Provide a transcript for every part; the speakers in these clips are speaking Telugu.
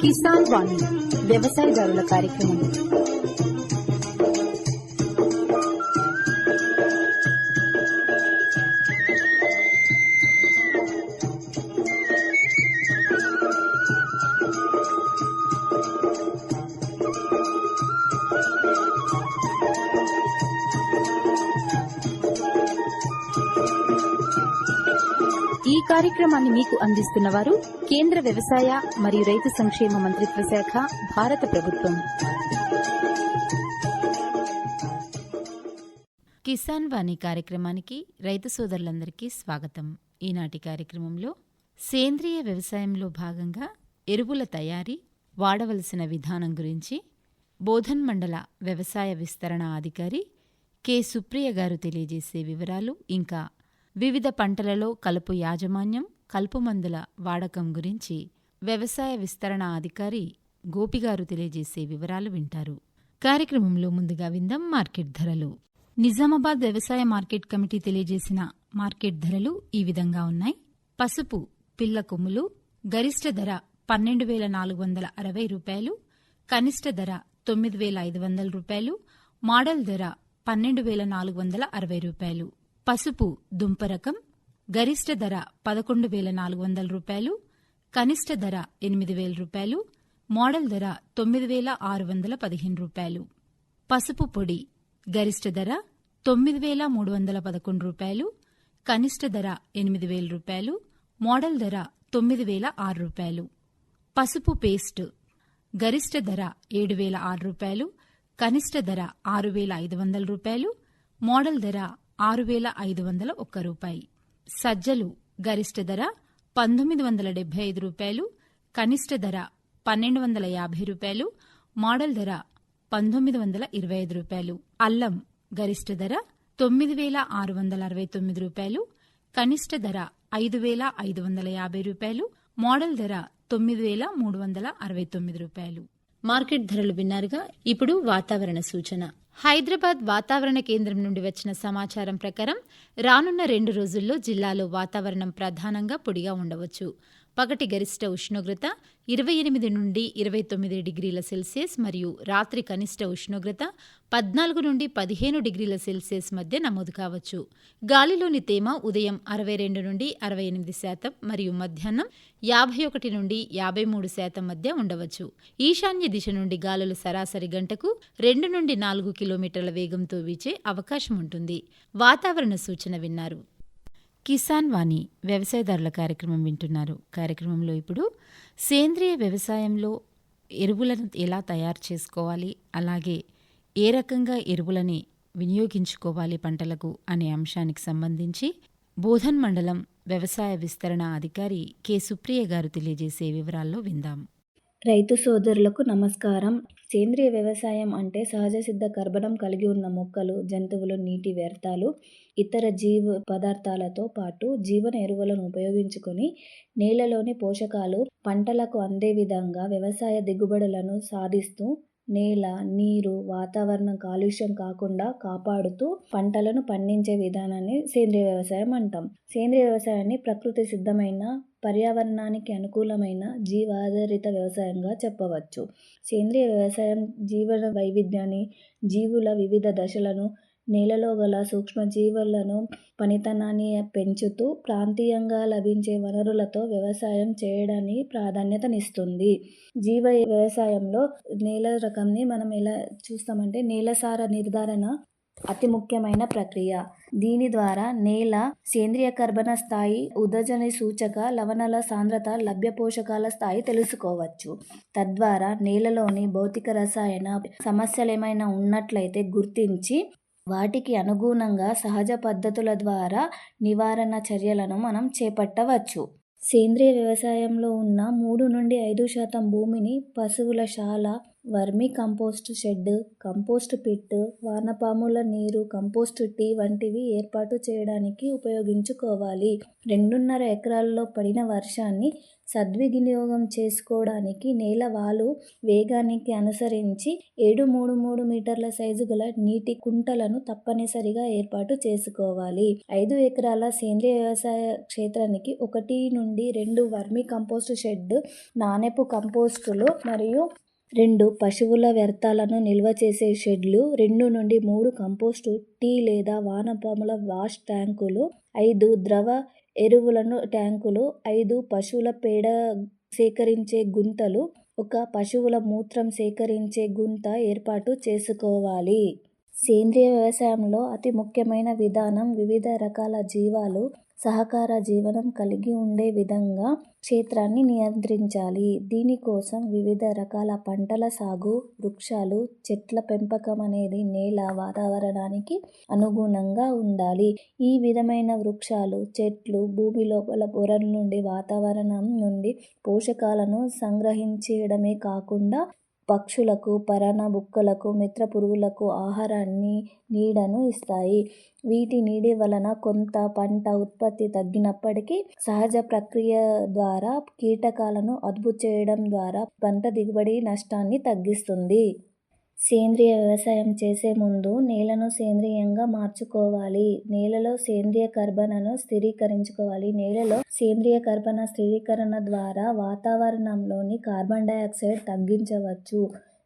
కిసాన్ వాణి వ్యవసాయదారుల కార్యక్రమం కార్యక్రమాన్ని మీకు అందిస్తున్న వారు కేంద్ర వ్యవసాయ మరియు రైతు సంక్షేమ మంత్రిత్వ శాఖ భారత ప్రభుత్వం. కిసాన్ వాణి కార్యక్రమానికి రైతు సోదరులందరికీ స్వాగతం. ఈనాటి కార్యక్రమంలో సేంద్రియ వ్యవసాయంలో భాగంగా ఎరువుల తయారీ వాడవలసిన విధానం గురించి బోధన్ మండల వ్యవసాయ విస్తరణ అధికారి కె సుప్రియ గారు తెలియజేసే వివరాలు ఇంకా వివిధ పంటలలో కలుపు యాజమాన్యం కలుపు మందుల వాడకం గురించి వ్యవసాయ విస్తరణ అధికారి గోపిగారు తెలియజేసే వివరాలు వింటారు. కార్యక్రమంలో ముందుగా విందాం మార్కెట్ ధరలు. నిజామాబాద్ వ్యవసాయ మార్కెట్ కమిటీ తెలియజేసిన మార్కెట్ ధరలు ఈ విధంగా ఉన్నాయి. పసుపు పిల్ల కొమ్ములు గరిష్ట ధర పన్నెండు వేల నాలుగు వందల అరవై రూపాయలు కనిష్ట ధర తొమ్మిది వేల ఐదు వందల రూపాయలు మోడల్ ధర పన్నెండు వేల నాలుగు వందల అరవై రూపాయలు. పసుపు దుంప రకం గరిష్ట ధర పదకొండు వేల నాలుగు వందల రూపాయలు కనిష్ట ధర ఎనిమిది వేల రూపాయలు మోడల్ ధర తొమ్మిది వేల ఆరు వందల పదిహేను రూపాయలు. పసుపు పొడి గరిష్ట ధర తొమ్మిది వేల మూడు వందల పదకొండు రూపాయలు కనిష్ట ధర ఎనిమిది వేల రూపాయలు మోడల్ ధర తొమ్మిది వేల ఆరు రూపాయలు. పసుపు పేస్ట్ గరిష్ట ధర ఏడు వేల ఆరు రూపాయలు కనిష్ట ధర ఆరు వేల ఐదు వందల రూపాయలు మోడల్ ధర ఆరు వేల ఐదు వందల ఒక్క రూపాయి. సజ్జలు గరిష్ట ధర పంతొమ్మిది వందల డెబ్బై ఐదు రూపాయలు కనిష్ట ధర పన్నెండు వందల యాభై రూపాయలు మోడల్ ధర పంతొమ్మిది వందల ఇరవై ఐదు రూపాయలు. అల్లం గరిష్ట ధర తొమ్మిది వేల ఆరు వందల అరవై తొమ్మిది రూపాయలు కనిష్ట ధర ఐదు వేల ఐదు వందల యాభై రూపాయలు మోడల్ ధర తొమ్మిది వేల మూడు వందల అరవై తొమ్మిది రూపాయలు. మార్కెట్ ధరలు విన్నారుగా ఇప్పుడు వాతావరణ సూచన. హైదరాబాద్ వాతావరణ కేంద్రం నుండి వచ్చిన సమాచారం ప్రకారం రానున్న రెండు రోజుల్లో జిల్లాలో వాతావరణం ప్రధానంగా పొడిగా ఉండవచ్చు. పగటి గరిష్ట ఉష్ణోగ్రత ఇరవై ఎనిమిది నుండి ఇరవై తొమ్మిది డిగ్రీల సెల్సియస్ మరియు రాత్రి కనిష్ట ఉష్ణోగ్రత పద్నాలుగు నుండి పదిహేను డిగ్రీల సెల్సియస్ మధ్య నమోదు కావచ్చు. గాలిలోని తేమ ఉదయం అరవై రెండు నుండి అరవై ఎనిమిది శాతం మరియు మధ్యాహ్నం యాభై ఒకటి నుండి యాభై మూడు శాతం మధ్య ఉండవచ్చు. ఈశాన్య దిశ నుండి గాలులు సరాసరి గంటకు రెండు నుండి నాలుగు కిలోమీటర్ల వేగంతో వీచే అవకాశం ఉంటుంది. వాతావరణ సూచన విన్నారు. కిసాన్ వాణి వ్యవసాయదారుల కార్యక్రమం వింటున్నారు. కార్యక్రమంలో ఇప్పుడు సేంద్రియ వ్యవసాయంలో ఎరువులను ఎలా తయారు చేసుకోవాలి? అలాగే ఏ రకంగా ఎరువులని వినియోగించుకోవాలి పంటలకు అనే అంశానికి సంబంధించి బోధన్ మండలం వ్యవసాయ విస్తరణ అధికారి కె సుప్రియ గారు తెలియజేసే వివరాల్లో విందాం. రైతు సోదరులకు నమస్కారం. సేంద్రియ వ్యవసాయం అంటే సహజ సిద్ధ కర్బనం కలిగి ఉన్న మొక్కలు జంతువులు నీటి వ్యర్థాలు ఇతర జీవ పదార్థాలతో పాటు జీవన ఎరువులను ఉపయోగించుకొని నేలలోని పోషకాలు పంటలకు అందే విధంగా వ్యవసాయ దిగుబడులను సాధిస్తూ నేల నీరు వాతావరణం కాలుష్యం కాకుండా కాపాడుతూ పంటలను పండించే విధానాన్ని సేంద్రియ వ్యవసాయం అంటాం. సేంద్రియ వ్యవసాయాన్ని ప్రకృతి సిద్ధమైన పర్యావరణానికి అనుకూలమైన జీవాధారిత వ్యవసాయంగా చెప్పవచ్చు. సేంద్రియ వ్యవసాయం జీవన వైవిధ్యాన్ని జీవుల వివిధ దశలను నేలలో గల సూక్ష్మజీవులను పనితనాన్ని పెంచుతూ ప్రాంతీయంగా లభించే వనరులతో వ్యవసాయం చేయడానికి ప్రాధాన్యతనిస్తుంది. జీవ వ్యవసాయంలో నేల రకంని మనం ఎలా చూస్తామంటే నేల సార నిర్ధారణ అతి ముఖ్యమైన ప్రక్రియ. దీని ద్వారా నేల సేంద్రియ కర్బన స్థాయి ఉదజని సూచక లవణాల సాంద్రత లభ్య పోషకాల స్థాయి తెలుసుకోవచ్చు. తద్వారా నేలలోని భౌతిక రసాయన సమస్యలు ఏమైనా ఉన్నట్లయితే గుర్తించి వాటికి అనుగుణంగా సహజ పద్ధతుల ద్వారా నివారణ చర్యలను మనం చేపట్టవచ్చు. సేంద్రియ వ్యవసాయంలో ఉన్న మూడు నుండి ఐదు శాతం భూమిని పశువుల శాల vermicompost shed compost pit వానపాముల నీరు కంపోస్ట్ టీ వంటివి ఏర్పాటు చేయడానికి ఉపయోగించుకోవాలి. రెండున్నర ఎకరాల్లో పడిన వర్షాన్ని సద్వినియోగం చేసుకోవడానికి నేల వాలు వేగానికి అనుసరించి ఏడు మూడు మూడు మీటర్ల సైజు గల నీటి కుంటలను తప్పనిసరిగా ఏర్పాటు చేసుకోవాలి. ఐదు ఎకరాల సేంద్రియ వ్యవసాయ క్షేత్రానికి ఒకటి నుండి రెండు వర్మి కంపోస్ట్ షెడ్ నాణెపు కంపోస్టులు మరియు రెండు పశువుల వ్యర్థాలను నిల్వ చేసే షెడ్లు రెండు నుండి మూడు కంపోస్టు టీ లేదా వానపాముల వాష్ ట్యాంకులు ఐదు ద్రవ ఎరువులను ట్యాంకులు ఐదు పశువుల పేడ సేకరించే గుంతలు ఒక పశువుల మూత్రం సేకరించే గుంత ఏర్పాటు చేసుకోవాలి. సేంద్రియ వ్యవసాయంలో అతి ముఖ్యమైన విధానం వివిధ రకాల జీవాలు సహకార జీవనం కలిగి ఉండే విధంగా క్షేత్రాన్ని నియంత్రించాలి. దీనికోసం వివిధ రకాల పంటల సాగు వృక్షాలు చెట్ల పెంపకం అనేది నేల వాతావరణానికి అనుగుణంగా ఉండాలి. ఈ విధమైన వృక్షాలు చెట్లు భూమి లోపల పొరల నుండి వాతావరణం నుండి పోషకాలను సంగ్రహించడమే కాకుండా పక్షులకు పరాన్న బుక్కలకు మిత్ర పురుగులకు ఆహారాన్ని నీడను ఇస్తాయి. వీటి నీడ వలన కొంత పంట ఉత్పత్తి తగ్గినప్పటికీ సహజ ప్రక్రియ ద్వారా కీటకాలను అదుపు చేయడం ద్వారా పంట దిగుబడి నష్టాన్ని తగ్గిస్తుంది. సేంద్రియ వ్యవసాయం చేసే ముందు నేలను సేంద్రియంగా మార్చుకోవాలి. నేలలో సేంద్రియ కర్బనను స్థిరీకరించుకోవాలి. నేలలో సేంద్రియ కర్బన స్థిరీకరణ ద్వారా వాతావరణంలోని కార్బన్ డైఆక్సైడ్ తగ్గించవచ్చు.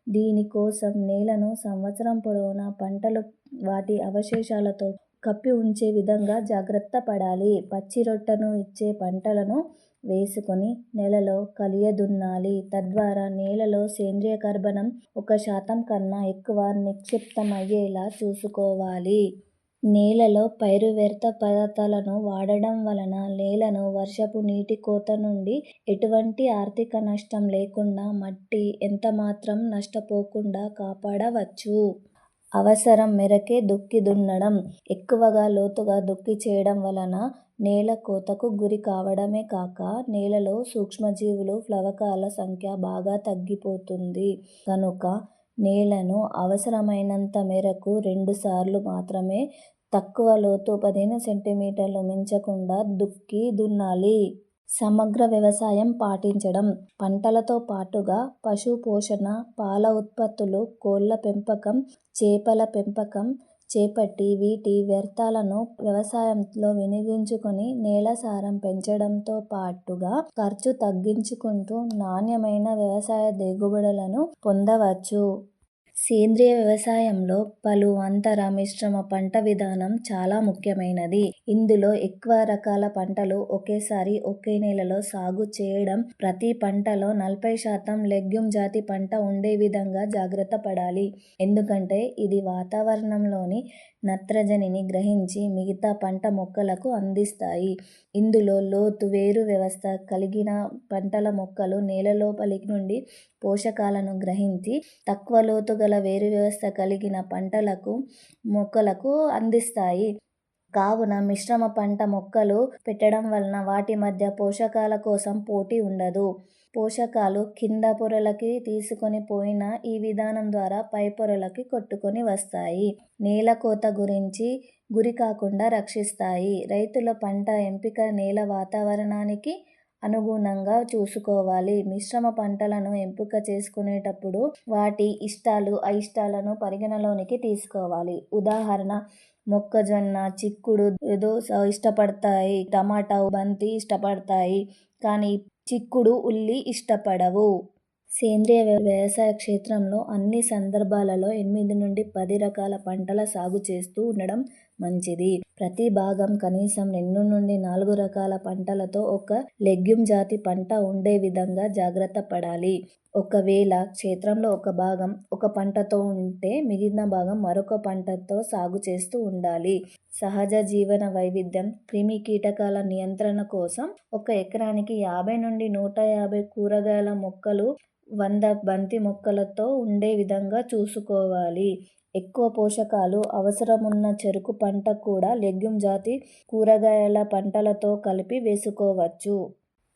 దీనికోసం నేలను సంవత్సరం పొడవునా పంటలు వాటి అవశేషాలతో కప్పి ఉంచే విధంగా జాగ్రత్త పడాలి. పచ్చి రొట్టెను ఇచ్చే పంటలను వేసుకొని నెలలో కలియదున్నాలి. తద్వారా నేలలో సేంద్రియ కర్బనం ఒక శాతం కన్నా ఎక్కువ నిక్షిప్తమయ్యేలా చూసుకోవాలి. నేలలో పైరు వ్యర్థ పదార్థాలను వాడడం వలన నేలను వర్షపు నీటి కోత నుండి ఎటువంటి ఆర్థిక నష్టం లేకుండా మట్టి ఎంతమాత్రం నష్టపోకుండా కాపాడవచ్చు. అవసరం మేరకే దుక్కి దున్నడం ఎక్కువగా లోతుగా దుక్కి చేయడం వలన నేల కోతకు గురి కావడమే కాక నేలలో సూక్ష్మజీవులు ప్లవకాల సంఖ్య బాగా తగ్గిపోతుంది. కనుక నేలను అవసరమైనంత మేరకు రెండుసార్లు మాత్రమే తక్కువ లోతు పదిహేను సెంటీమీటర్లు మించకుండా దుక్కి దున్నాలి. సమగ్ర వ్యవసాయం పాటించడం. పంటలతో పాటుగా పశు పోషణ పాల ఉత్పత్తులు కోళ్ళ పెంపకం చేపల పెంపకం చేపట్టి వీటి వ్యర్థాలను వ్యవసాయంలో వినియోగించుకొని నేల సారం పెంచడంతో పాటుగా ఖర్చు తగ్గించుకుంటూ నాణ్యమైన వ్యవసాయ దిగుబడులను పొందవచ్చు. సేంద్రియ వ్యవసాయంలో పలు అంతర మిశ్రమ పంట విధానం చాలా ముఖ్యమైనది. ఇందులో ఎక్కువ రకాల పంటలు ఒకేసారి ఒకే నేలలో సాగు చేయడం ప్రతి పంటలో నలభై శాతం లెగ్యూమ్ జాతి పంట ఉండే విధంగా జాగ్రత్త పడాలి. ఎందుకంటే ఇది వాతావరణంలోని నత్రజనిని గ్రహించి మిగతా పంట మొక్కలకు అందిస్తాయి. ఇందులో లోతు వేరు వ్యవస్థ కలిగిన పంటల మొక్కలు నేల లోపలి నుండి పోషకాలను గ్రహించి తక్కువ లోతు గల వేరు వ్యవస్థ కలిగిన పంటలకు మొక్కలకు అందిస్తాయి. కావున మిశ్రమ పంట మొక్కలు పెట్టడం వలన వాటి మధ్య పోషకాల కోసం పోటీ ఉండదు. పోషకాలు కింద పొరలకి తీసుకొని పోయిన ఈ విధానం ద్వారా పై పొరలకి కొట్టుకొని వస్తాయి. నేల కోత గురించి గురి కాకుండా రక్షిస్తాయి. రైతుల పంట ఎంపిక నేల వాతావరణానికి అనుగుణంగా చూసుకోవాలి. మిశ్రమ పంటలను ఎంపిక చేసుకునేటప్పుడు వాటి ఇష్టాలు అయిష్టాలను పరిగణలోనికి తీసుకోవాలి. ఉదాహరణ మొక్కజొన్న చిక్కుడు ఏదో ఇష్టపడతాయి టమాటా బంతి ఇష్టపడతాయి కానీ చిక్కుడు ఉల్లి ఇష్టపడవు. సేంద్రియ వ్యవసాయ క్షేత్రంలో అన్ని సందర్భాలలో ఎనిమిది నుండి పది రకాల పంటల సాగు చేస్తూ ఉండడం మంచిది. ప్రతి భాగం కనీసం రెండు నుండి నాలుగు రకాల పంటలతో ఒక లెగ్యూమ్ జాతి పంట ఉండే విధంగా జాగ్రత్త పడాలి. ఒకవేళ క్షేత్రంలో ఒక భాగం ఒక పంటతో ఉంటే మిగిలిన భాగం మరొక పంటతో సాగు చేస్తూ ఉండాలి. సహజ జీవన వైవిధ్యం క్రిమి కీటకాల నియంత్రణ కోసం ఒక ఎకరానికి యాభై నుండి నూట యాభై కూరగాయల మొక్కలు వంద బంతి మొక్కలతో ఉండే విధంగా చూసుకోవాలి. ఎక్కువ పోషకాలు అవసరమున్న చెరుకు పంట కూడా లెగ్యూమ్ జాతి కూరగాయల పంటలతో కలిపి వేసుకోవచ్చు.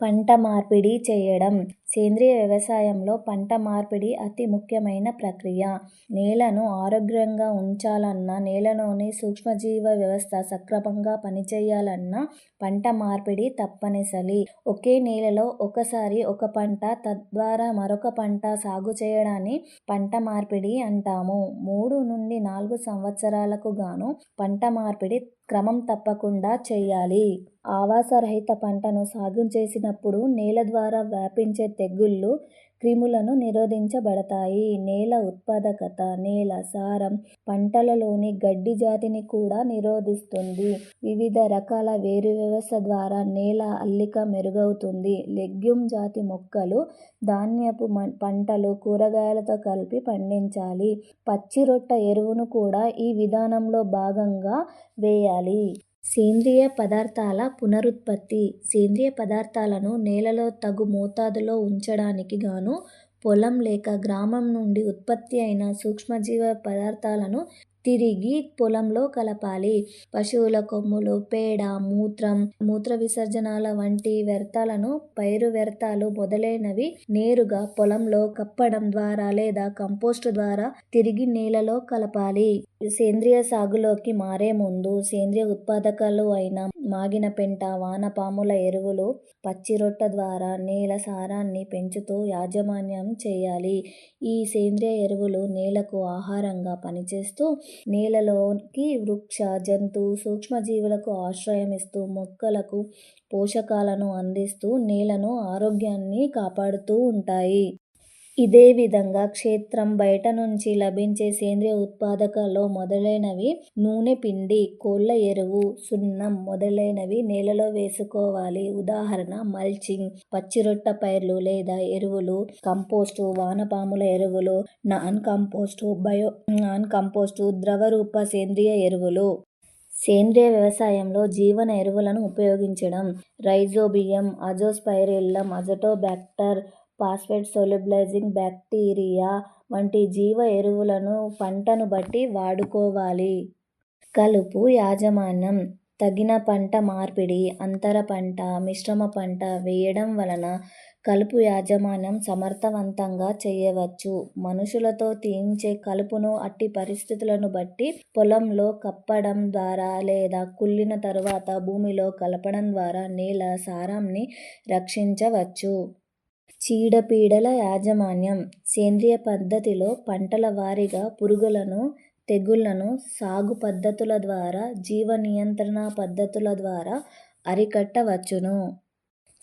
పంట మార్పిడి చేయడం. సేంద్రియ వ్యవసాయంలో పంట మార్పిడి అతి ముఖ్యమైన ప్రక్రియ. నేలను ఆరోగ్యంగా ఉంచాలన్నా నేలలోని సూక్ష్మజీవ వ్యవస్థ సక్రమంగా పనిచేయాలన్నా పంట మార్పిడి తప్పనిసరి. ఒకే నేలలో ఒకసారి ఒక పంట తద్వారా మరొక పంట సాగు చేయడాన్ని పంట మార్పిడి అంటాము. మూడు నుండి నాలుగు సంవత్సరాలకు గాను పంట మార్పిడి క్రమం తప్పకుండా చేయాలి. ఆవాసరహిత పంటను సాగు చేసినప్పుడు నేల ద్వారా వ్యాపించే తెగుళ్ళు క్రిములను నిరోధించబడతాయి. నేల ఉత్పాదకత నేల సారం పంటలలోని గడ్డి జాతిని కూడా నిరోధిస్తుంది. వివిధ రకాల వేరు వ్యవస్థ ద్వారా నేల అల్లిక మెరుగవుతుంది. లెగ్యూమ్ జాతి మొక్కలు ధాన్యపు పంటలు కూరగాయలతో కలిపి పండించాలి. పచ్చి రొట్ట ఎరువును కూడా ఈ విధానంలో భాగంగా వేయాలి. సేంద్రియ పదార్థాల పునరుత్పత్తి సేంద్రియ పదార్థాలను నేలలో తగు మోతాదులో ఉంచడానికి గాను పొలం లేక గ్రామం నుండి ఉత్పత్తి అయిన సూక్ష్మజీవ పదార్థాలను తిరిగి పొలంలో కలపాలి. పశువుల కొమ్ములు పేడ మూత్రం మూత్ర విసర్జనాల వంటి వ్యర్థాలను పైరు వ్యర్థాలు మొదలైనవి నేరుగా పొలంలో కప్పడం ద్వారా లేదా కంపోస్ట్ ద్వారా తిరిగి నేలలో కలపాలి. సేంద్రియ సాగులోకి మారే ముందు సేంద్రియ ఉత్పాదకాలు అయిన మాగిన పెంట వానపాముల ఎరువులు పచ్చిరొట్ట ద్వారా నేల సారాన్ని పెంచుతూ యాజమాన్యం చేయాలి. ఈ సేంద్రియ ఎరువులు నేలకు ఆహారంగా పనిచేస్తూ నేలలోకి వృక్ష జంతు సూక్ష్మజీవులకు ఆశ్రయం ఇస్తూ మొక్కలకు పోషకాలను అందిస్తూ నేలను ఆరోగ్యాన్ని కాపాడుతూ ఉంటాయి. ఇదే విధంగా క్షేత్రం బయట నుంచి లభించే సేంద్రియ ఉత్పాదకాల్లో మొదలైనవి నూనె పిండి కోళ్ళ ఎరువు సున్నం మొదలైనవి నేలలో వేసుకోవాలి. ఉదాహరణ మల్చింగ్ పచ్చిరొట్ట పైర్లు లేదా ఎరువులు కంపోస్టు వానపాముల ఎరువులు నాన్ కంపోస్టు బయో నాన్ కంపోస్టు ద్రవరూప సేంద్రియ ఎరువులు. సేంద్రియ వ్యవసాయంలో జీవన ఎరువులను ఉపయోగించడం rhizobium azospirillum azotobacter phosphate solubilising bacteria వంటి జీవ ఎరువులను పంటను బట్టి వాడుకోవాలి. కలుపు యాజమాన్యం తగిన పంట మార్పిడి అంతర పంట మిశ్రమ పంట వేయడం వలన కలుపు యాజమాన్యం సమర్థవంతంగా చేయవచ్చు. మనుషులతో తీయించే కలుపును అట్టి పరిస్థితులను బట్టి పొలంలో కప్పడం ద్వారా లేదా కుళ్ళిన తరువాత భూమిలో కలపడం ద్వారా నేల సారాన్ని రక్షించవచ్చు. చీడపీడల యాజమాన్యం సేంద్రియ పద్ధతిలో పంటల వారీగా పురుగులను తెగుళ్ళను సాగు పద్ధతుల ద్వారా జీవ నియంత్రణ పద్ధతుల ద్వారా అరికట్టవచ్చును.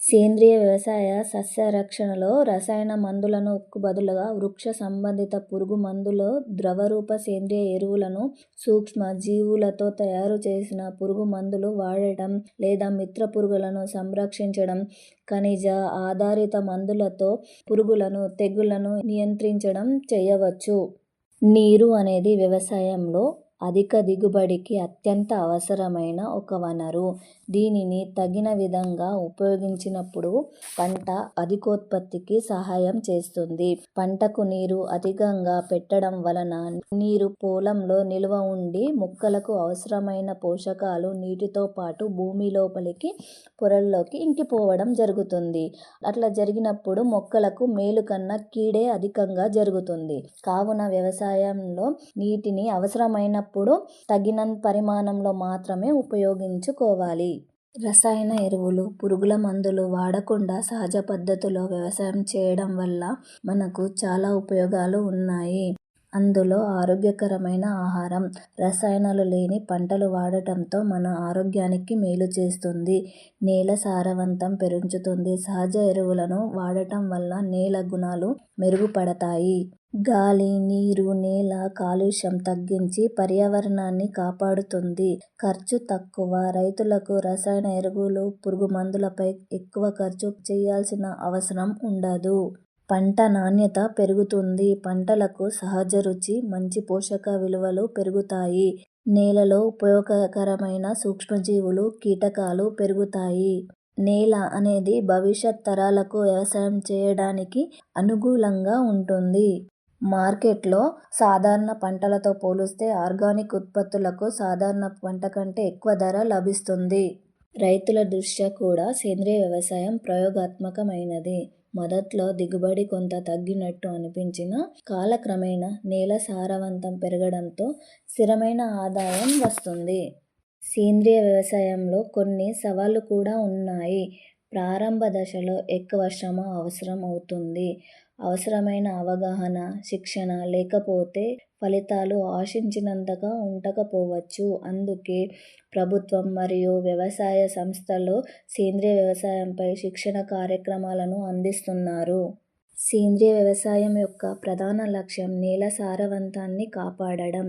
సేంద్రియ వ్యవసాయ సస్యరక్షణలో రసాయన మందులకు బదులుగా వృక్ష సంబంధిత పురుగు మందులు ద్రవరూప సేంద్రియ ఎరువులను సూక్ష్మ జీవులతో తయారు చేసిన పురుగు మందులు వాడటం లేదా మిత్ర పురుగులను సంరక్షించడం ఖనిజ ఆధారిత మందులతో పురుగులను తెగుళ్ళను నియంత్రించడం చేయవచ్చు. నీరు అనేది వ్యవసాయంలో అధిక దిగుబడికి అత్యంత అవసరమైన ఒక వనరు. దీనిని తగిన విధంగా ఉపయోగించినప్పుడు పంట అధికోత్పత్తికి సహాయం చేస్తుంది. పంటకు నీరు అధికంగా పెట్టడం వలన నీరు పొలంలో నిల్వ ఉండి మొక్కలకు అవసరమైన పోషకాలు నీటితో పాటు భూమి లోపలికి పొరల్లోకి ఇంకిపోవడం జరుగుతుంది. అట్లా జరిగినప్పుడు మొక్కలకు మేలు కన్నా కీడే అధికంగా జరుగుతుంది. కావున వ్యవసాయంలో నీటిని అవసరమైనప్పుడు తగినంత పరిమాణంలో మాత్రమే ఉపయోగించుకోవాలి. రసాయన ఎరువులు పురుగుల మందులు వాడకుండా సహజ పద్ధతిలో వ్యవసాయం చేయడం వల్ల మనకు చాలా ఉపయోగాలు ఉన్నాయి. అందులో ఆరోగ్యకరమైన ఆహారం రసాయనాలు లేని పంటలు వాడటంతో మన ఆరోగ్యానికి మేలు చేస్తుంది. నేల సారవంతం పెంచుతుంది సహజ ఎరువులను వాడటం వల్ల నేల గుణాలు మెరుగుపడతాయి. గాలి నీరు నేల కాలుష్యం తగ్గించి పర్యావరణాన్ని కాపాడుతుంది. ఖర్చు తక్కువ. రైతులకు రసాయన ఎరువులు పురుగు మందులపై ఎక్కువ ఖర్చు చేయాల్సిన అవసరం ఉండదు. పంట నాణ్యత పెరుగుతుంది. పంటలకు సహజ రుచి మంచి పోషక విలువలు పెరుగుతాయి. నేలలో ఉపయోగకరమైన సూక్ష్మజీవులు కీటకాలు పెరుగుతాయి. నేల అనేది భవిష్యత్ తరాలకు వ్యవసాయం చేయడానికి అనుకూలంగా ఉంటుంది. మార్కెట్లో సాధారణ పంటలతో పోలిస్తే ఆర్గానిక్ ఉత్పత్తులకు సాధారణ పంట కంటే ఎక్కువ ధర లభిస్తుంది. రైతుల దృష్ట్యా కూడా సేంద్రియ వ్యవసాయం ప్రయోగాత్మకమైనది. మొదట్లో దిగుబడి కొంత తగ్గినట్టు అనిపించినా కాలక్రమేణా నేల సారవంతం పెరగడంతో స్థిరమైన ఆదాయం వస్తుంది. సేంద్రియ వ్యవసాయంలో కొన్ని సవాళ్ళు కూడా ఉన్నాయి. ప్రారంభ దశలో ఎక్కువ శ్రమ అవసరం అవుతుంది. అవసరమైన అవగాహన శిక్షణ లేకపోతే ఫలితాలు ఆశించినంతగా ఉండకపోవచ్చు. అందుకే ప్రభుత్వం మరియు వ్యవసాయ సంస్థలు సేంద్రియ వ్యవసాయంపై శిక్షణ కార్యక్రమాలను అందిస్తున్నారు. సేంద్రియ వ్యవసాయం యొక్క ప్రధాన లక్ష్యం నేల సారవంతాన్ని కాపాడడం.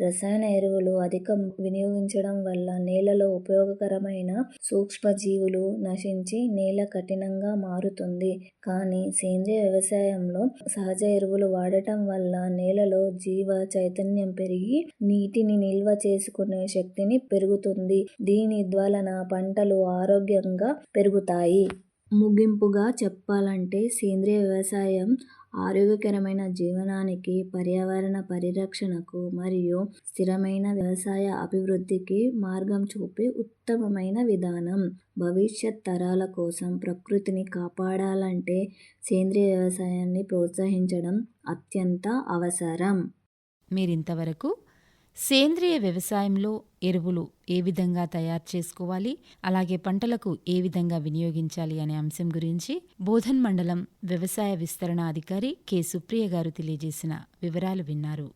రసాయన ఎరువులు అధికం వినియోగించడం వల్ల నేలలో ఉపయోగకరమైన సూక్ష్మజీవులు నశించి నేల కఠినంగా మారుతుంది. కానీ సేంద్రియ వ్యవసాయంలో సహజ ఎరువులు వాడటం వల్ల నేలలో జీవ చైతన్యం పెరిగి నీటిని నిల్వ చేసుకునే శక్తిని పెరుగుతుంది. దీని వలన పంటలు ఆరోగ్యంగా పెరుగుతాయి. ముగింపుగా చెప్పాలంటే సేంద్రియ వ్యవసాయం ఆరోగ్యకరమైన జీవనానికి పర్యావరణ పరిరక్షణకు మరియు స్థిరమైన వ్యవసాయ అభివృద్ధికి మార్గం చూపే ఉత్తమమైన విధానం. భవిష్యత్ తరాల కోసం ప్రకృతిని కాపాడాలంటే సేంద్రియ వ్యవసాయాన్ని ప్రోత్సహించడం అత్యంత అవసరం. మీరింతవరకు సేంద్రియ వ్యవసాయంలో ఎరువులు ఏ విధంగా తయారు చేసుకోవాలి? అలాగే పంటలకు ఏ విధంగా వినియోగించాలి అనే అంశం గురించి బోధన్ మండలం వ్యవసాయ విస్తరణ అధికారి కె. సుప్రియ గారు తెలియజేసిన వివరాలు విన్నారు.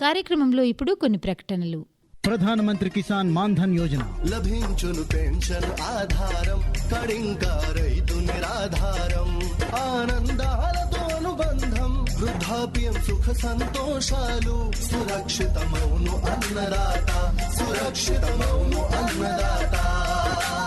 కార్యక్రమంలో ఇప్పుడు కొన్ని ప్రకటనలు. ప్రధానమంత్రి కిసాన్ మాన్ధన్ యోజన. లభించును పెన్షన్ ఆధారం కడింకా రైతు నిరాధారం ఆనందాలతో అనుబంధం వృద్ధాప్యం సుఖ సంతోషాలు సురక్షితమౌను అన్నదాత సురక్షితమౌను అన్నదాత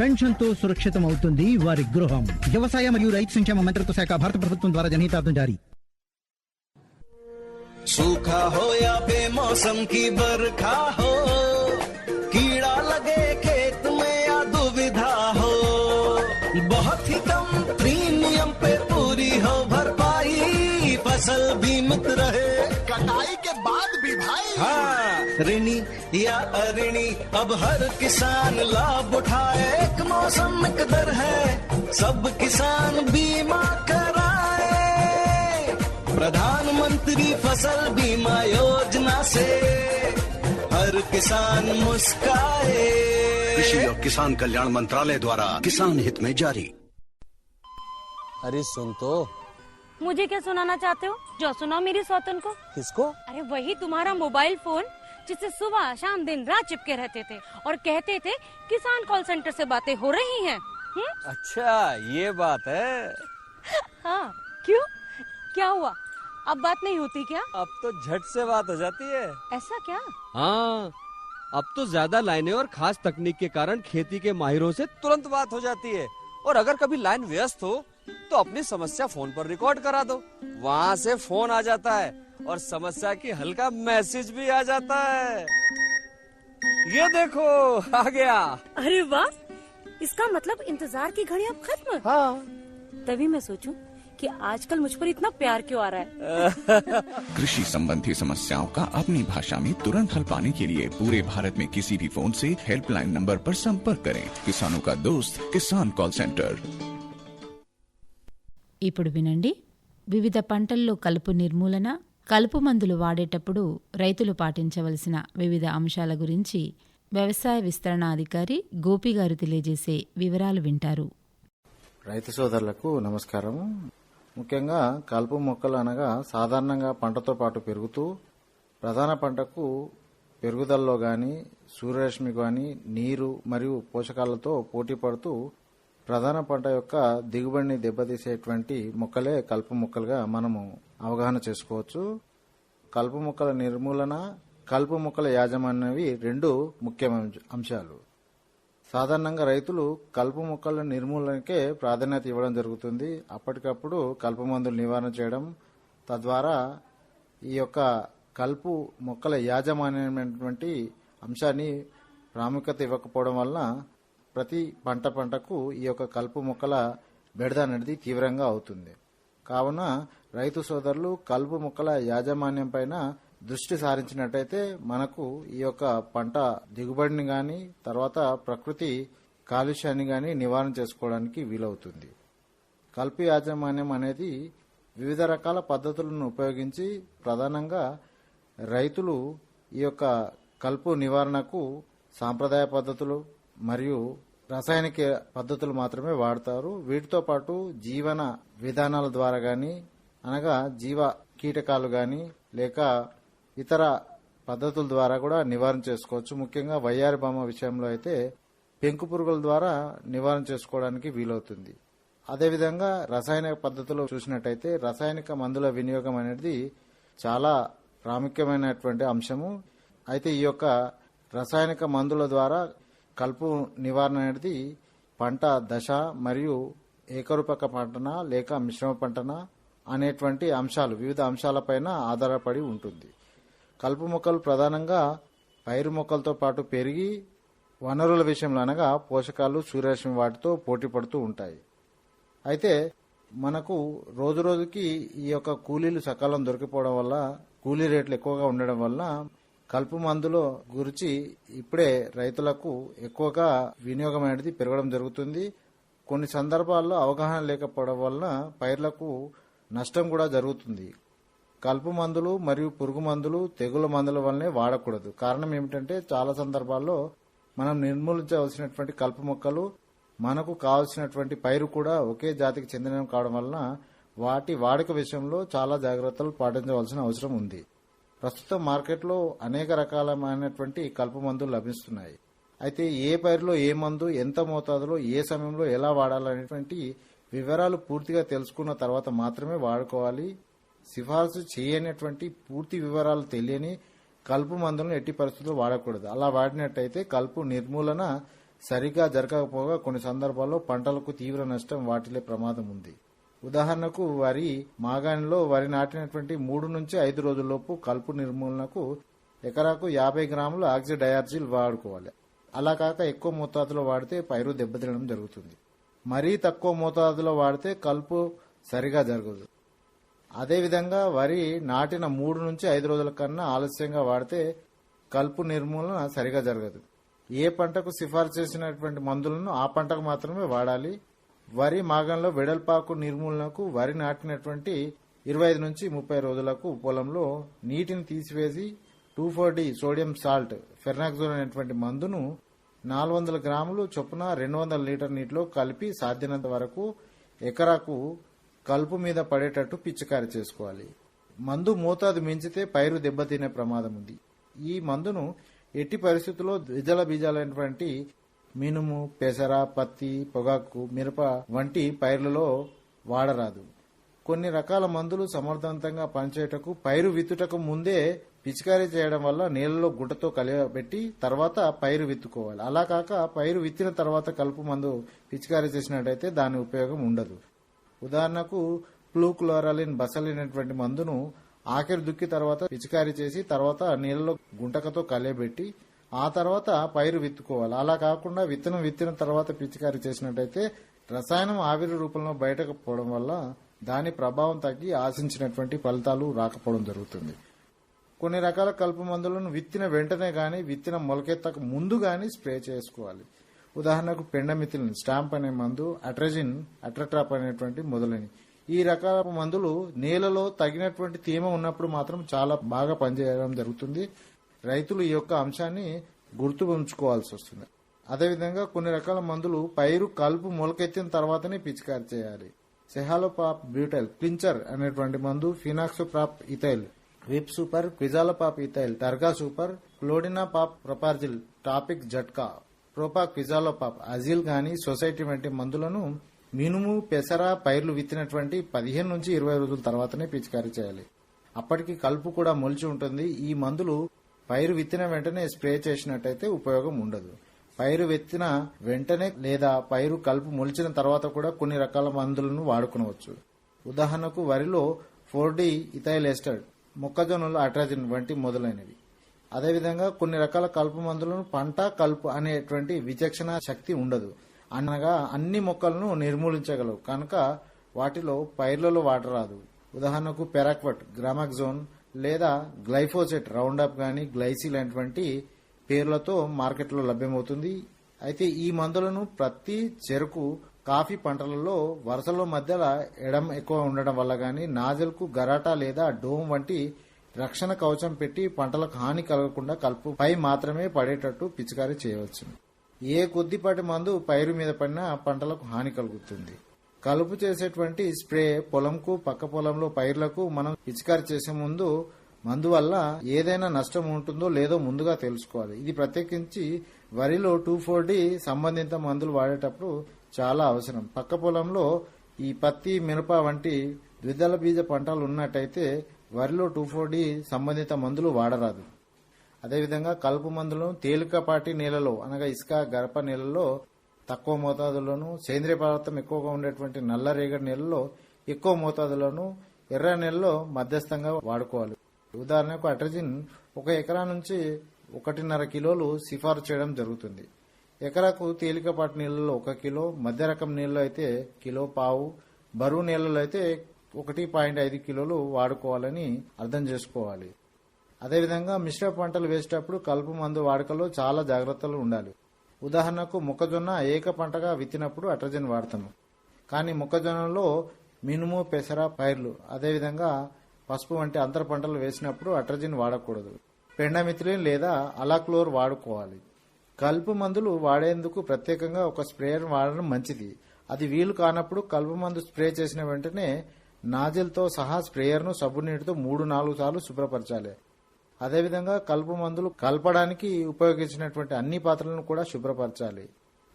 పెన్షన్ తో సురక్షితం అవుతుంది వారి గృహం వ్యవసాయ మరియు రైతు సంక్షేమ మంత్రిత్వ శాఖ భారత ప్రభుత్వం ద్వారా జనహితార్థం జారీ सूखा हो या बेमौसम की बरखा हो कीड़ा लगे खेत में या दुविधा हो बहुत ही कम प्रीमियम पे पूरी हो भरपाई फसल बीमित रहे ऋणी या अऋणी अब हर किसान लाभ उठाए। एक मौसम कदर है सब किसान बीमा कराए। प्रधानमंत्री फ़सल बीमा योजना से हर किसान मुस्काए। कृषि और किसान कल्याण मंत्रालय द्वारा किसान हित में जारी। अरे सुन तो। मुझे क्या सुनाना चाहते हो? जो सुनाओ मेरी सौतन को। किसको? अरे वही तुम्हारा मोबाइल फ़ोन। जिससे सुबह शाम दिन रात चिपके रहते थे और कहते थे किसान कॉल सेंटर से बातें हो रही हैं। हम्म? अच्छा ये बात है। हाँ क्यों? क्या हुआ? अब बात नहीं होती क्या? अब तो झट से बात हो जाती है। ऐसा क्या? हाँ अब तो ज़्यादा लाइनें और खास तकनीक के कारण खेती के माहिरों से तुरंत बात हो जाती है। और अगर कभी लाइन व्यस्त हो तो अपनी समस्या फ़ोन पर रिकॉर्ड करा दो। वहाँ से फ़ोन आ जाता है। और समस्या की हल का मैसेज भी आ जाता है ये देखो आ गया अरे वाह इसका मतलब इंतजार की घड़ी अब खत्म हाँ तभी मैं सोचूं कि आजकल मुझ पर इतना प्यार क्यों आ रहा है कृषि संबंधी समस्याओं का अपनी भाषा में तुरंत हल पाने के लिए पूरे भारत में किसी भी फोन से हेल्पलाइन नंबर पर संपर्क करें किसानों का दोस्त किसान कॉल सेंटर ఇప్పుడు వినండి వివిధ పంటల్లో కలుపు నిర్మూలన కలుపు మందులు వాడేటప్పుడు రైతులు పాటించవలసిన వివిధ అంశాల గురించి వ్యవసాయ విస్తరణ అధికారి గోపి గారు తెలియజేసే వివరాలు వింటారు. రైతు సోదరులకు నమస్కారం. ముఖ్యంగా కలుపు మొక్కలు అనగా సాధారణంగా పంటతో పాటు పెరుగుతూ ప్రధాన పంటకు పెరుగుదలలో గాని సూర్యరశ్మి గాని నీరు మరియు పోషకాలతో పోటీ పడుతూ ప్రధాన పంట యొక్క దిగుబడిని దెబ్బతీసేటువంటి మొక్కలే కలుపు మొక్కలుగా మనము అవగాహన చేసుకోవచ్చు. కలుపు మొక్కల నిర్మూలన కలుపు మొక్కల యాజమాన్యవి రెండు ముఖ్య అంశాలు. సాధారణంగా రైతులు కలుపు మొక్కల నిర్మూలనకే ప్రాధాన్యత ఇవ్వడం జరుగుతుంది. అప్పటికప్పుడు కలుపు మందులు నివారణ చేయడం తద్వారా ఈ యొక్క కలుపు మొక్కల యాజమాన్యమైనటువంటి అంశాన్ని ప్రాముఖ్యత ఇవ్వకపోవడం వలన ప్రతి పంట పంటకు ఈ యొక్క కలుపు మొక్కల బెడద అనేది తీవ్రంగా అవుతుంది. కావున రైతు సోదరులు కలుపు మొక్కల యాజమాన్యం పైన దృష్టి సారించినట్టయితే మనకు ఈ యొక్క పంట దిగుబడిని గాని తర్వాత ప్రకృతి కాలుష్యాన్ని గాని నివారణ చేసుకోవడానికి వీలవుతుంది. కలుపు యాజమాన్యం అనేది వివిధ రకాల పద్ధతులను ఉపయోగించి ప్రధానంగా రైతులు ఈ యొక్క కలుపు నివారణకు సాంప్రదాయ పద్ధతులు మరియు రసాయనిక పద్ధతులు మాత్రమే వాడతారు. వీటితో పాటు జీవన విధానాల ద్వారా గాని అనగా జీవ కీటకాలు గాని లేక ఇతర పద్ధతుల ద్వారా కూడా నివారణ చేసుకోవచ్చు. ముఖ్యంగా వయ్యారి బొమ్మ విషయంలో అయితే పెంకు పురుగుల ద్వారా నివారణ చేసుకోవడానికి వీలవుతుంది. అదేవిధంగా రసాయనిక పద్ధతిలో చూసినట్టయితే రసాయనిక మందుల వినియోగం అనేది చాలా ప్రాముఖ్యమైనటువంటి అంశము. అయితే ఈ యొక్క రసాయనిక మందుల ద్వారా కలుపు నివారణ అనేది పంట దశ మరియు ఏకరూపక పంటన లేక మిశ్రమ పంటన అనేటువంటి అంశాలు వివిధ అంశాలపైన ఆధారపడి ఉంటుంది. కలుపు మొక్కలు ప్రధానంగా పైరు మొక్కలతో పాటు పెరిగి వనరుల విషయంలో అనగా పోషకాలు సూర్యరశ్మి వాటితో పోటీ పడుతూ ఉంటాయి. అయితే మనకు రోజు రోజుకి ఈ యొక్క కూలీలు సకాలం దొరికిపోవడం వల్ల కూలీ రేట్లు ఎక్కువగా ఉండడం వల్ల కలుపు మందుల గురించి ఇప్పుడే రైతులకు ఎక్కువగా వినియోగం అనేది పెరగడం జరుగుతుంది. కొన్ని సందర్భాల్లో అవగాహన లేకపోవడం వలన పైర్లకు నష్టం కూడా జరుగుతుంది. కలుపు మందులు మరియు పురుగు మందులు తెగుల మందుల వల్లనే వాడకూడదు. కారణం ఏమిటంటే చాలా సందర్భాల్లో మనం నిర్మూలించవలసినటువంటి కలుపు మొక్కలు మనకు కావలసినటువంటి పైరు కూడా ఒకే జాతికి చెందినవి కావడం వలన వాటి వాడుక విషయంలో చాలా జాగ్రత్తలు పాటించవలసిన అవసరం ఉంది. ప్రస్తుతం మార్కెట్లో అనేక రకాలమైనటువంటి కలుపు మందులు లభిస్తున్నాయి. అయితే ఏ పైరులో ఏ మందు ఎంత మోతాదులో ఏ సమయంలో ఎలా వాడాలనేటువంటి వివరాలు పూర్తిగా తెలుసుకున్న తర్వాత మాత్రమే వాడుకోవాలి. సిఫార్సు చేయనటువంటి పూర్తి వివరాలు తెలియని కలుపు మందులను ఎట్టి పరిస్థితుల్లో వాడకూడదు. అలా వాడినట్టయితే కలుపు నిర్మూలన సరిగా జరగకపోగా కొన్ని సందర్భాల్లో పంటలకు తీవ్ర నష్టం వాటిల్లే ప్రమాదం ఉంది. ఉదాహరణకు వరి మాగాణిలో వరి నాటినటువంటి మూడు నుంచి ఐదు రోజుల్లోపు కలుపు నిర్మూలనకు ఎకరాకు యాభై గ్రాముల ఆక్సిడయార్జిల్ వాడుకోవాలి. అలా కాక ఎక్కువ మోతాదులో వాడితే పైరు దెబ్బతినడం జరుగుతుంది. మరీ తక్కువ మోతాదులో వాడితే కలుపు సరిగా జరగదు. అదేవిధంగా వరి నాటిన మూడు నుంచి ఐదు రోజుల కన్నా ఆలస్యంగా వాడితే కలుపు నిర్మూలన సరిగా జరగదు. ఏ పంటకు సిఫార్సు చేసినటువంటి మందులను ఆ పంటకు మాత్రమే వాడాలి. వరి మాగంలో వెడల్పాకు నిర్మూలనకు వరి నాటినటువంటి ఇరవై ఐదు నుంచి ముప్పై రోజులకు పొలంలో నీటిని తీసివేసి two four D sodium salt fernoxone అనేటువంటి మందును నాలుగు వందల గ్రాములు చొప్పున రెండు వందల లీటర్ నీటిలో కలిపి సాధ్యమైనంత వరకు ఎకరాకు కలుపు మీద పడేటట్టు పిచికారి చేసుకోవాలి. మందు మోతాదు మించితే పైరు దెబ్బతినే ప్రమాదం ఉంది. ఈ మందును ఎట్టి పరిస్థితుల్లో ద్విజల బీజాలైనటువంటి మినుము పెసర పత్తి పొగాకు మిరప వంటి పైర్లలో వాడరాదు. కొన్ని రకాల మందులు సమర్థవంతంగా పనిచేయటకు పైరు విత్తుటకు ముందే పిచికారీ చేయడం వల్ల నీళ్ళలో గుడ్డతో కలియబెట్టి తర్వాత పైరు విత్తుకోవాలి. అలా కాక పైరు విత్తిన తర్వాత కలుపు మందు పిచికారీ చేసినట్టయితే దాని ఉపయోగం ఉండదు. ఉదాహరణకు ప్లూక్లోరాలిన్ బసలినటువంటి మందును ఆఖరి దుక్కి తర్వాత పిచికారీ చేసి తర్వాత నీళ్ళలో గుంటకతో కలియబెట్టి ఆ తర్వాత పైరు విత్తుకోవాలి. అలా కాకుండా విత్తనం విత్తిన తర్వాత పిచికారీ చేసినట్టయితే రసాయనం ఆవిరి రూపంలో బయటకు పోవడం వల్ల దాని ప్రభావం తగ్గి ఆశించినటువంటి ఫలితాలు రాకపోవడం జరుగుతుంది. కొన్ని రకాల కలుపు మందులను విత్తిన వెంటనే గాని విత్తిన మొలకెత్తక ముందు గాని స్ప్రే చేసుకోవాలి. ఉదాహరణకు పెండమిథిలిన్ స్టాంప్ అనే మందు అట్రజిన్ అట్రట్రాప్ అనేటువంటి మొదలైనవి. ఈ రకాల మందులు నేలలో తగినటువంటి తేమ ఉన్నప్పుడు మాత్రం చాలా బాగా పనిచేయడం జరుగుతుంది. రైతులు ఈ యొక్క అంశాన్ని గుర్తు ఉంచుకోవాల్సి వస్తుంది అదేవిధంగా కొన్ని రకాల మందులు పైరు కలుపు మొలకెత్తిన తర్వాతనే పిచికారి చేయాలి. సెహాలోపాప్ బ్యూటైల్ క్లించర్ అనేటువంటి మందు fenoxaprop ethyl Whip super quizalofop ethyl Targa super clodinafop propargyl Topik Jhatka propaquizafop Agil గాని సొసైటీ వంటి మందులను మినుము పెసర పైర్లు విత్తినటువంటి పదిహేను నుంచి ఇరవై రోజుల తర్వాతనే పిచికారీ చేయాలి. అప్పటికి కలుపు కూడా మొలిచి ఉంటుంది. ఈ మందులు పైరు విత్తిన వెంటనే స్ప్రే చేసినట్టయితే ఉపయోగం ఉండదు. పైరు వెత్తిన వెంటనే లేదా పైరు కలుపు మొలిచిన తర్వాత కూడా కొన్ని రకాల మందులను వాడుకునవచ్చు. ఉదాహరణకు వరిలో four D ethyl ester atrazine వంటి మొదలైనవి. అదేవిధంగా కొన్ని రకాల కలుపు మందులను పంట కలుపు అనేటువంటి విచక్షణ శక్తి ఉండదు. అనగా అన్ని మొక్కలను నిర్మూలించగలవు. కనుక వాటిలో పైర్లలో వాడరాదు. ఉదాహరణకు పెరాక్వట్ గ్రామాక్జోన్ లేదా గ్లైఫోసెట్ రౌండప్ కానీ గ్లైసీ అటువంటి పేర్లతో మార్కెట్లో లభ్యమవుతుంది. అయితే ఈ మందులను ప్రతి చెరుకు కాఫీ పంటలలో వరుసల మధ్యల ఎడం ఎక్కువ ఉండడం వల్ల గాని నాజల్కు గరాటా లేదా డోమ్ వంటి రక్షణ కవచం పెట్టి పంటలకు హాని కలగకుండా కలుపుపై మాత్రమే పడేటట్టు పిచికారీ చేయవచ్చు ఏ కొద్దిపాటి మందు పైరు మీద పడినా పంటలకు హాని కలుగుతుంది. కలుపు చేసేటువంటి స్ప్రే పొలంకు పక్క పొలంలో పైర్లకు మనం పిచికారి చేసే ముందు మందు వల్ల ఏదైనా నష్టం ఉంటుందో లేదో ముందుగా తెలుసుకోవాలి. ఇది ప్రత్యేకించి వరిలో టూ ఫోర్ డి సంబంధిత మందులు వాడేటప్పుడు చాలా అవసరం. పక్క పొలంలో ఈ పత్తి మినప వంటి ద్విదళ బీజ పంటలు ఉన్నట్టయితే వరిలో టూ ఫోర్ డి సంబంధిత మందులు వాడరాదు. అదేవిధంగా కలుపు మందులను తేలికపాటి నేలలో అనగా ఇసుక గరప నేలలో తక్కువ మోతాదులోను సేంద్రియ పదార్థం ఎక్కువగా ఉండేటువంటి నల్ల రేగడి నెలలో ఎక్కువ మోతాదులోను ఎర్ర నెలలో మధ్యస్థంగా వాడుకోవాలి. ఉదాహరణకు అట్రజిన్ ఒక ఎకరా నుంచి ఒకటిన్నర కిలోలు సిఫారు చేయడం జరుగుతుంది. ఎకరాకు తేలికపాటి నీళ్ళలో ఒక కిలో మధ్య రకం నీళ్ళలో అయితే కిలో పావు బరువు నీళ్ళలో అయితే ఒకటి పాయింట్ ఐదు కిలోలు వాడుకోవాలని అర్థం చేసుకోవాలి. అదేవిధంగా మిశ్ర పంటలు వేసేటప్పుడు కలుపు మందు వాడకలో చాలా జాగ్రత్తలు ఉండాలి. ఉదాహరణకు మొక్కజొన్న ఏక పంటగా విత్తినప్పుడు అట్రజన్ వాడతాము. కానీ మొక్కజొన్నలో మినుము పెసర పైర్లు అదేవిధంగా పసుపు వంటి అంతర పంటలు వేసినప్పుడు అట్రజిన్ వాడకూడదు. పెండమిథిలిన్ లేదా అలాక్లోర్ వాడుకోవాలి. కలుపు మందులు వాడేందుకు ప్రత్యేకంగా ఒక స్ప్రేయర్ వాడడం మంచిది. అది వీలు కానప్పుడు కలుపు మందు స్ప్రే చేసిన వెంటనే నాజిల్తో సహా స్ప్రేయర్ను సబ్బు నీటితో మూడు నాలుగు సార్లు శుభ్రపరచాలి. అదేవిధంగా కలుపు మందులు కలపడానికి ఉపయోగించినటువంటి అన్ని పాత్రలను కూడా శుభ్రపరచాలి.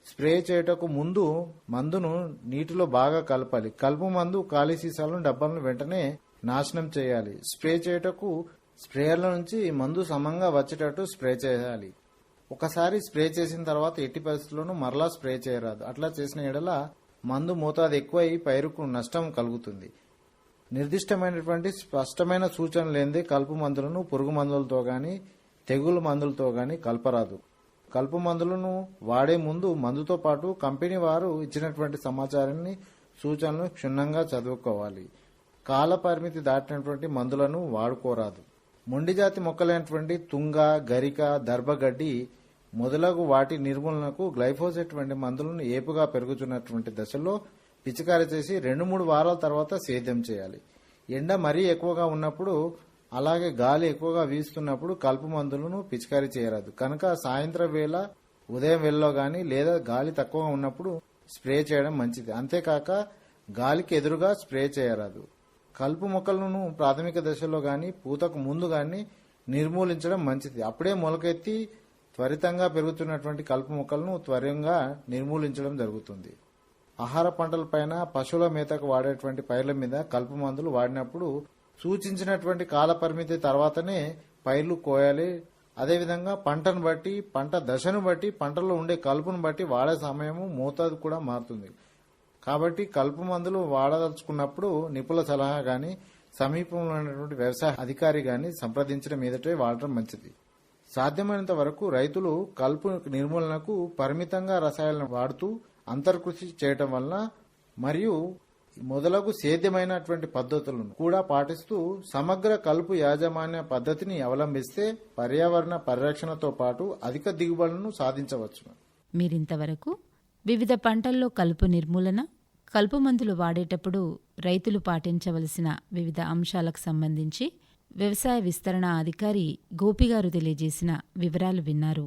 స్ప్రే చేయుటకు ముందు మందును నీటిలో బాగా కలపాలి. కలుపు మందు ఖాళీ సీసాలను డబ్బాలను వెంటనే నాశనం చేయాలి. స్ప్రే చేయుటకు స్ప్రేయర్ల నుంచి మందు సమంగా వచ్చేటట్టు స్ప్రే చేయాలి. ఒకసారి స్ప్రే చేసిన తర్వాత ఎట్టి పరిస్థితుల్లోనూ మరలా స్ప్రే చేయరాదు. అట్లా చేసిన ఎడల మందు మోతాదు ఎక్కువై పైరుకు నష్టం కలుగుతుంది. నిర్దిష్టమైనటువంటి స్పష్టమైన సూచన లేనిదే కలుపు మందులను పురుగు మందులతో గాని తెగులు మందులతో గాని కలపరాదు. కలుపు మందులను వాడే ముందు మందుతో పాటు కంపెనీ వారు ఇచ్చినటువంటి సమాచారాన్ని సూచనలు క్షుణ్ణంగా చదువుకోవాలి. కాల పరిమితి దాటినటువంటి మందులను వాడుకోరాదు. మొండి జాతి మొక్కలైనటువంటి తుంగ గరిక దర్భగడ్డి మొదలగు వాటి నిర్మూలనకు గ్లైఫోసెట్ వంటి మందులను ఏపుగా పెరుగుతున్నటువంటి దశలో పిచికారీ చేసి రెండు మూడు వారాల తర్వాత సేద్యం చేయాలి. ఎండ మరీ ఎక్కువగా ఉన్నప్పుడు అలాగే గాలి ఎక్కువగా వీస్తున్నప్పుడు కలుపు మందులను పిచికారీ చేయరాదు. కనుక సాయంత్రం వేళ ఉదయం వేళలో గాని లేదా గాలి తక్కువగా ఉన్నప్పుడు స్ప్రే చేయడం మంచిది. అంతేకాక గాలికి ఎదురుగా స్ప్రే చేయరాదు. కలుపు మొక్కలను ప్రాథమిక దశలో గాని పూతకు ముందు గాని నిర్మూలించడం మంచిది. అప్పుడే మొలకెత్తి త్వరితంగా పెరుగుతున్నటువంటి కలుపు మొక్కలను త్వరగా నిర్మూలించడం జరుగుతుంది. ఆహార పంటలపైన పశువుల మేతకు వాడేటువంటి పైర్ల మీద కలుపు మందులు వాడినప్పుడు సూచించినటువంటి కాల పరిమితి తర్వాతనే పైర్లు కోయాలి. అదేవిధంగా పంటను బట్టి పంట దశను బట్టి పంటలో ఉండే కలుపును బట్టి వాడే సమయము మోతాదు కూడా మారుతుంది. కాబట్టి కలుపు మందులు వాడదలుచుకున్నప్పుడు నిపుణుల సలహా గాని సమీపంలో ఉన్నటువంటి వ్యవసాయ అధికారి గాని సంప్రదించడం మీదటే వాడటం మంచిది. సాధ్యమైనంత వరకు రైతులు కలుపు నిర్మూలనకు పరిమితంగా రసాయనాలను వాడుతూ అంతర్కృషి చేయటం వలన మరియు మొదలగు సేద్యమైనటువంటి పద్ధతులను కూడా పాటిస్తూ సమగ్ర కలుపు యాజమాన్య పద్ధతిని అవలంబిస్తే పర్యావరణ పరిరక్షణతో పాటు అధిక దిగుబడులను సాధించవచ్చు. మీరింతవరకు వివిధ పంటల్లో కలుపు నిర్మూలన కలుపు మందులు వాడేటప్పుడు రైతులు పాటించవలసిన వివిధ అంశాలకు సంబంధించి వ్యవసాయ విస్తరణ అధికారి గోపిగారు తెలియజేసిన వివరాలు విన్నారు.